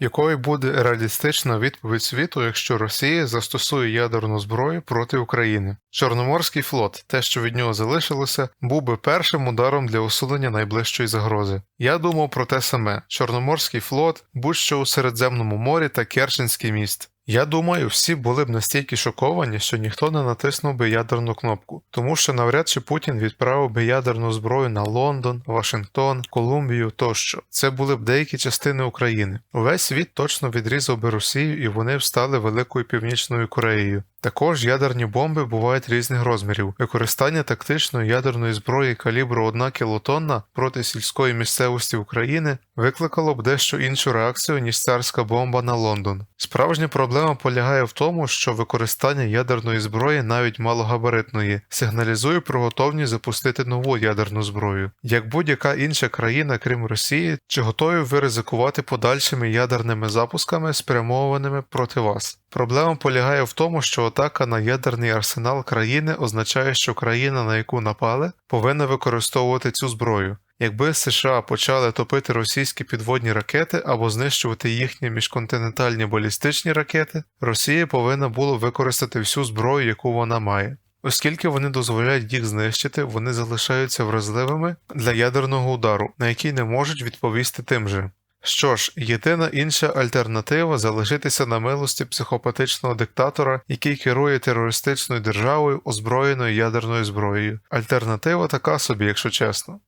Якою буде реалістична відповідь світу, якщо Росія застосує ядерну зброю проти України? Чорноморський флот, те, що від нього залишилося, був би першим ударом для усунення найближчої загрози. Я думав про те саме: Чорноморський флот, будь-що у Середземному морі та Керченський міст. Я думаю, всі були б настільки шоковані, що ніхто не натиснув би ядерну кнопку, тому що навряд чи Путін відправив би ядерну зброю на Лондон, Вашингтон, Колумбію тощо. Це були б деякі частини України. Увесь світ точно відрізав би Росію і вони б стали великою північною Кореєю. Також ядерні бомби бувають різних розмірів. Використання тактичної ядерної зброї калібру 1 кілотонна проти сільської місцевості України викликало б дещо іншу реакцію, ніж царська бомба на Лондон. Справжня проблема полягає в тому, що використання ядерної зброї, навіть малогабаритної, сигналізує про готовність запустити нову ядерну зброю. Як будь-яка інша країна, крім Росії, чи готові ви ризикувати подальшими ядерними запусками, спрямованими проти вас? Проблема полягає в тому, що атака на ядерний арсенал країни означає, що країна, на яку напали, повинна використовувати цю зброю. Якби США почали топити російські підводні ракети або знищувати їхні міжконтинентальні балістичні ракети, Росія повинна була використати всю зброю, яку вона має. Оскільки вони дозволяють їх знищити, вони залишаються вразливими для ядерного удару, на який не можуть відповісти тим же. Що ж, єдина інша альтернатива залишитися на милості психопатичного диктатора, який керує терористичною державою, озброєною ядерною зброєю. Альтернатива така собі, якщо чесно.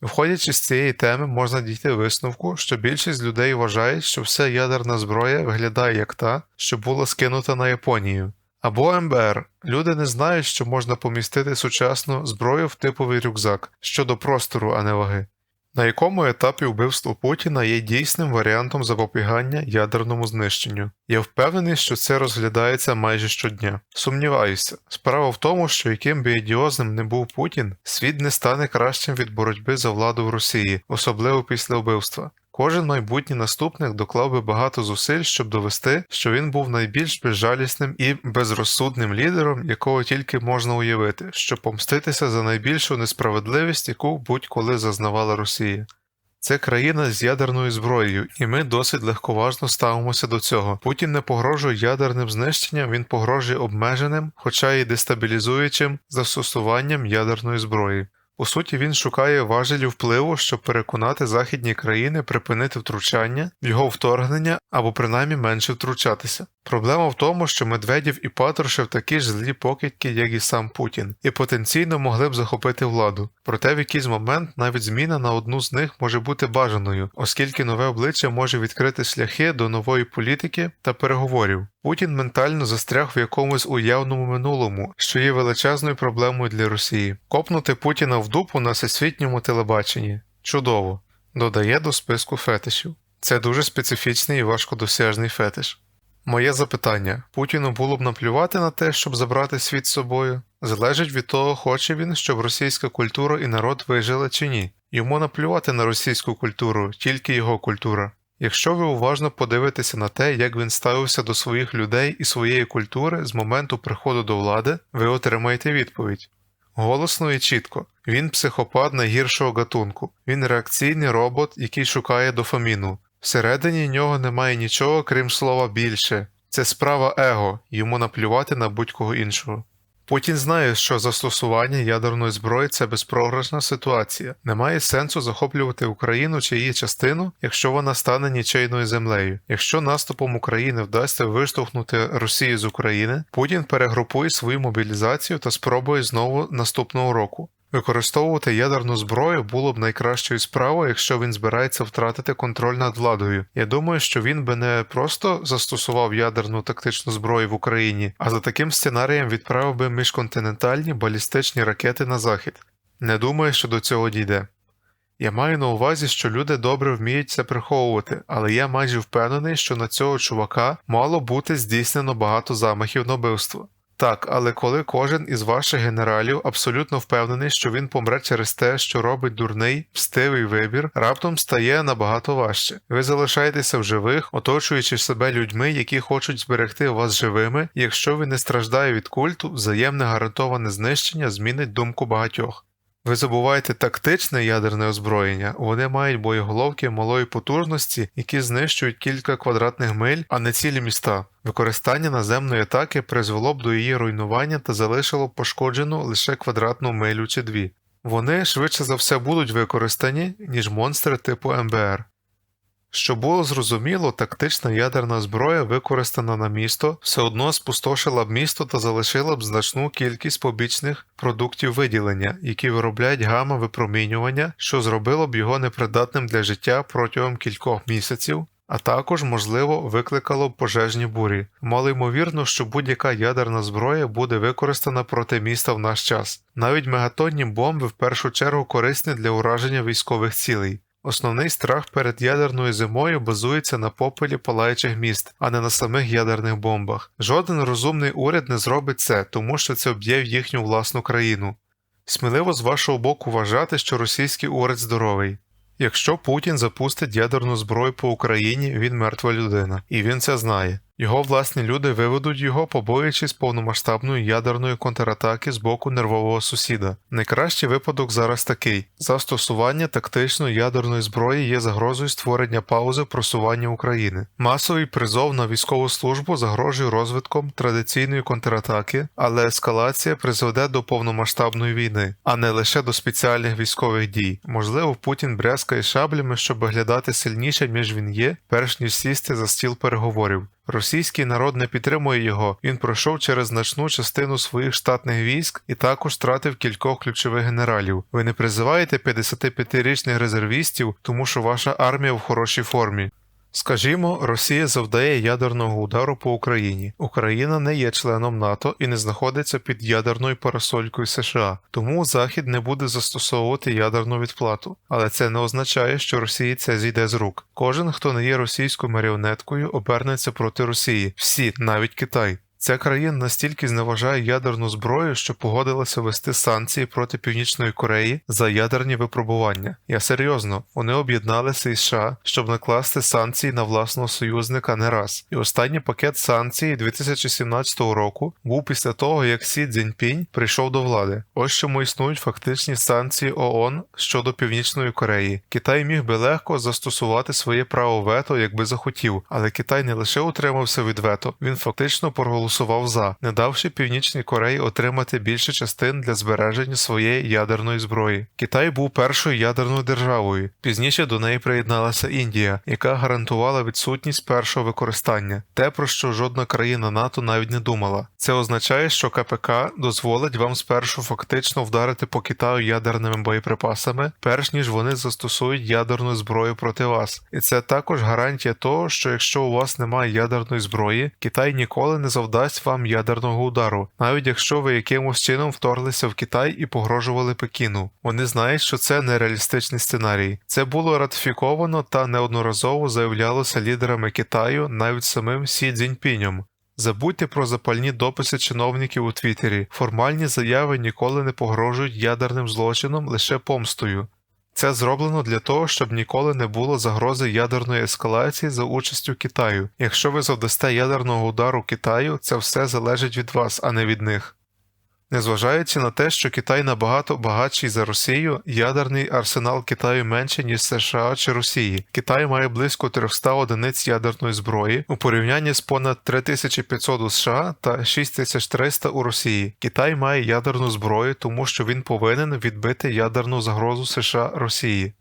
Виходячи з цієї теми, можна дійти висновку, що більшість людей вважають, що вся ядерна зброя виглядає як та, що була скинута на Японію. Або МБР. Люди не знають, що можна помістити сучасну зброю в типовий рюкзак щодо простору, а не ваги. На якому етапі вбивство Путіна є дійсним варіантом запобігання ядерному знищенню? Я впевнений, що це розглядається майже щодня. Сумніваюся, справа в тому, що яким би ідіозним не був Путін, світ не стане кращим від боротьби за владу в Росії, особливо після вбивства. Кожен майбутній наступник доклав би багато зусиль, щоб довести, що він був найбільш безжалісним і безрозсудним лідером, якого тільки можна уявити, щоб помститися за найбільшу несправедливість, яку будь-коли зазнавала Росія. Це країна з ядерною зброєю, і ми досить легковажно ставимося до цього. Путін не погрожує ядерним знищенням, він погрожує обмеженим, хоча й дестабілізуючим застосуванням ядерної зброї. По суті, він шукає важелі впливу, щоб переконати західні країни припинити втручання, його вторгнення або принаймні менше втручатися. Проблема в тому, що Медведєв і Патрушев такі ж злі покидьки, як і сам Путін, і потенційно могли б захопити владу. Проте в якийсь момент навіть зміна на одну з них може бути бажаною, оскільки нове обличчя може відкрити шляхи до нової політики та переговорів. Путін ментально застряг в якомусь уявному минулому, що є величезною проблемою для Росії. Копнути Путіна в дупу на всесвітньому телебаченні чудово, додає до списку фетишів. Це дуже специфічний і важкодосяжний фетиш. Моє запитання: Путіну було б наплювати на те, щоб забрати світ з собою? Залежить від того, хоче він, щоб російська культура і народ вижили чи ні. Йому наплювати на російську культуру, тільки його культура. Якщо ви уважно подивитеся на те, як він ставився до своїх людей і своєї культури з моменту приходу до влади, ви отримаєте відповідь. Голосно і чітко, він психопат найгіршого гатунку, він реакційний робот, який шукає дофаміну. Всередині нього немає нічого, крім слова більше. Це справа его, йому наплювати на будь-кого іншого. Путін знає, що застосування ядерної зброї це безпрограшна ситуація. Немає сенсу захоплювати Україну чи її частину, якщо вона стане нічийною землею. Якщо наступом України вдасться виштовхнути Росію з України, Путін перегрупує свою мобілізацію та спробує знову наступного року. Використовувати ядерну зброю було б найкращою справою, якщо він збирається втратити контроль над владою. Я думаю, що він би не просто застосував ядерну тактичну зброю в Україні, а за таким сценарієм відправив би міжконтинентальні балістичні ракети на захід. Не думаю, що до цього дійде. Я маю на увазі, що люди добре вміють це приховувати, але я майже впевнений, що на цього чувака мало бути здійснено багато замахів на вбивство. Так, але коли кожен із ваших генералів абсолютно впевнений, що він помре через те, що робить дурний, мстивий вибір, раптом стає набагато важче. Ви залишаєтеся в живих, оточуючи себе людьми, які хочуть зберегти вас живими, якщо він не страждає від культу, взаємне гарантоване знищення змінить думку багатьох. Ви забуваєте тактичне ядерне озброєння, вони мають боєголовки малої потужності, які знищують кілька квадратних миль, а не цілі міста. Використання наземної атаки призвело б до її руйнування та залишило пошкоджену лише квадратну милю чи дві. Вони швидше за все будуть використані, ніж монстри типу МБР. Щоб було зрозуміло, тактична ядерна зброя, використана на місто, все одно спустошила б місто та залишила б значну кількість побічних продуктів виділення, які виробляють гамма випромінювання, що зробило б його непридатним для життя протягом кількох місяців, а також, можливо, викликало б пожежні бурі. Мало ймовірно, що будь-яка ядерна зброя буде використана проти міста в наш час. Навіть мегатонні бомби в першу чергу корисні для ураження військових цілей. Основний страх перед ядерною зимою базується на попелі палаючих міст, а не на самих ядерних бомбах. Жоден розумний уряд не зробить це, тому що це об'є в їхню власну країну. Сміливо з вашого боку вважати, що російський уряд здоровий. Якщо Путін запустить ядерну зброю по Україні, він мертва людина, і він це знає. Його власні люди виведуть його, побоюючись повномасштабної ядерної контратаки з боку нервового сусіда. Найкращий випадок зараз такий: застосування тактичної ядерної зброї є загрозою створення паузи просування України. Масовий призов на військову службу загрожує розвитком традиційної контратаки, але ескалація призведе до повномасштабної війни, а не лише до спеціальних військових дій. Можливо, Путін брязкає шаблями, щоб виглядати сильнішим, ніж він є, перш ніж сісти за стіл переговорів. Російський народ не підтримує його, він пройшов через значну частину своїх штатних військ і також втратив кількох ключових генералів. Ви не призиваєте 55-річних резервістів, тому що ваша армія в хорошій формі. Скажімо, Росія завдає ядерного удару по Україні. Україна не є членом НАТО і не знаходиться під ядерною парасолькою США, тому Захід не буде застосовувати ядерну відплату. Але це не означає, що Росії це зійде з рук. Кожен, хто не є російською маріонеткою, обернеться проти Росії, всі, навіть Китай. Ця країна настільки зневажає ядерну зброю, що погодилася вести санкції проти Північної Кореї за ядерні випробування. Я серйозно, вони об'єдналися із США, щоб накласти санкції на власного союзника не раз. І останній пакет санкцій 2017 року був після того, як Сі Цзіньпінь прийшов до влади. Ось чому існують фактичні санкції ООН щодо Північної Кореї. Китай міг би легко застосувати своє право вето, якби захотів, але Китай не лише утримався від вето, він фактично проголосував проголосував за, не давши Північній Кореї отримати більше частин для збереження своєї ядерної зброї. Китай був першою ядерною державою. Пізніше до неї приєдналася Індія, яка гарантувала відсутність першого використання, те про що жодна країна НАТО навіть не думала. Це означає, що КПК дозволить вам спершу фактично вдарити по Китаю ядерними боєприпасами, перш ніж вони застосують ядерну зброю проти вас. І це також гарантія того, що якщо у вас немає ядерної зброї, Китай ніколи не завдасть завдасть вам ядерного удару, навіть якщо ви якимось чином вторглися в Китай і погрожували Пекіну. Вони знають, що це нереалістичний сценарій. Це було ратифіковано та неодноразово заявлялося лідерами Китаю навіть самим Сі Цзіньпінем. Забудьте про запальні дописи чиновників у Твіттері. Формальні заяви ніколи не погрожують ядерним злочином лише помстою. Це зроблено для того, щоб ніколи не було загрози ядерної ескалації за участю Китаю. Якщо ви завдасте ядерного удару Китаю, це все залежить від вас, а не від них. Незважаючи на те, що Китай набагато багатший за Росію, ядерний арсенал Китаю менше, ніж США чи Росії. Китай має близько 300 одиниць ядерної зброї у порівнянні з понад 3500 у США та 6300 у Росії. Китай має ядерну зброю, тому що він повинен відбити ядерну загрозу США Росії,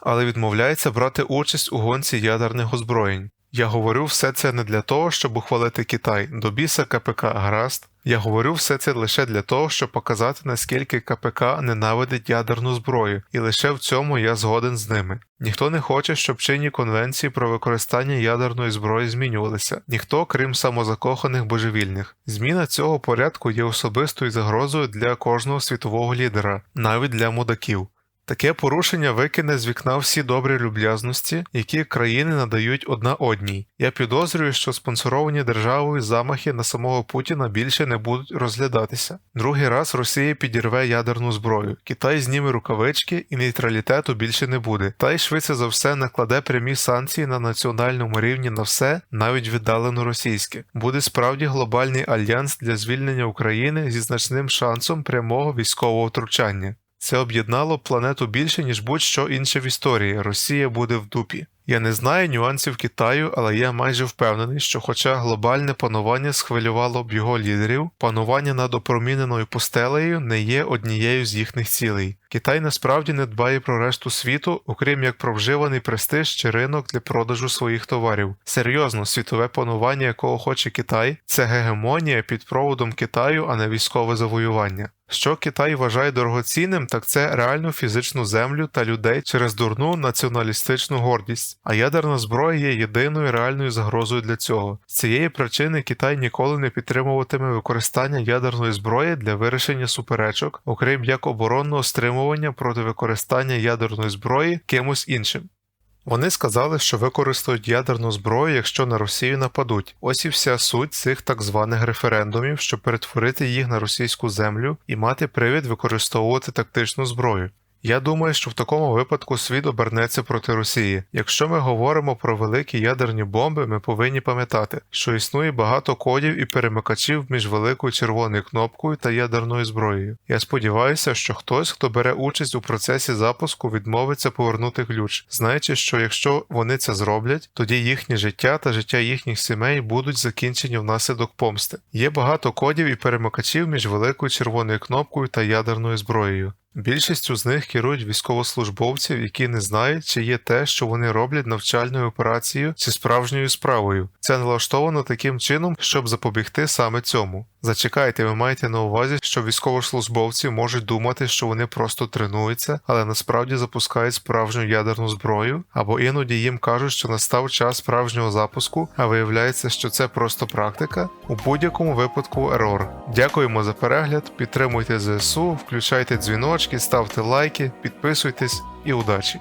але відмовляється брати участь у гонці ядерних озброєнь. Я говорю все це не для того, щоб ухвалити Китай до біса КПК гаразд. Я говорю все це лише для того, щоб показати, наскільки КПК ненавидить ядерну зброю, і лише в цьому я згоден з ними. Ніхто не хоче, щоб чинні конвенції про використання ядерної зброї змінювалися, ніхто, крім самозакоханих божевільних. Зміна цього порядку є особистою загрозою для кожного світового лідера, навіть для мудаків. Таке порушення викине з вікна всі добрі люблязності, які країни надають одна одній. Я підозрюю, що спонсоровані державою замахи на самого Путіна більше не будуть розглядатися. Другий раз Росія підірве ядерну зброю, Китай зніме рукавички і нейтралітету більше не буде. Та й швидше за все накладе прямі санкції на національному рівні на все, навіть віддалено російське. Буде справді глобальний альянс для звільнення України зі значним шансом прямого військового втручання. Це об'єднало планету більше, ніж будь-що інше в історії. Росія буде в дупі. Я не знаю нюансів Китаю, але я майже впевнений, що хоча глобальне панування схвилювало б його лідерів, панування над опроміненою пустелею не є однією з їхніх цілей. Китай насправді не дбає про решту світу, окрім як про вживаний престиж чи ринок для продажу своїх товарів. Серйозно, світове панування, якого хоче Китай, це гегемонія під проводом Китаю, а не військове завоювання. Що Китай вважає дорогоцінним, так це реальну фізичну землю та людей через дурну націоналістичну гордість. А ядерна зброя є єдиною реальною загрозою для цього. З цієї причини Китай ніколи не підтримуватиме використання ядерної зброї для вирішення суперечок, окрім як оборонного стримування проти використання ядерної зброї кимось іншим. Вони сказали, що використають ядерну зброю, якщо на Росію нападуть. Ось і вся суть цих так званих референдумів, щоб перетворити їх на російську землю і мати привід використовувати тактичну зброю. Я думаю, що в такому випадку світ обернеться проти Росії. Якщо ми говоримо про великі ядерні бомби, ми повинні пам'ятати, що існує багато кодів і перемикачів між великою червоною кнопкою та ядерною зброєю. Я сподіваюся, що хтось, хто бере участь у процесі запуску, відмовиться повернути ключ, знаючи, що якщо вони це зроблять, тоді їхнє життя та життя їхніх сімей будуть закінчені внаслідок помсти. Є багато кодів і перемикачів між великою червоною кнопкою та ядерною зброєю. Більшістю з них керують військовослужбовців, які не знають, чи є те, що вони роблять навчальною операцією чи справжньою справою. Це налаштовано таким чином, щоб запобігти саме цьому. Зачекайте, ви маєте на увазі, що військовослужбовці можуть думати, що вони просто тренуються, але насправді запускають справжню ядерну зброю, або іноді їм кажуть, що настав час справжнього запуску, а виявляється, що це просто практика. У будь-якому випадку ерор. Дякуємо за перегляд, підтримуйте ЗСУ, включайте дзвіночки, ставте лайки, підписуйтесь і удачі!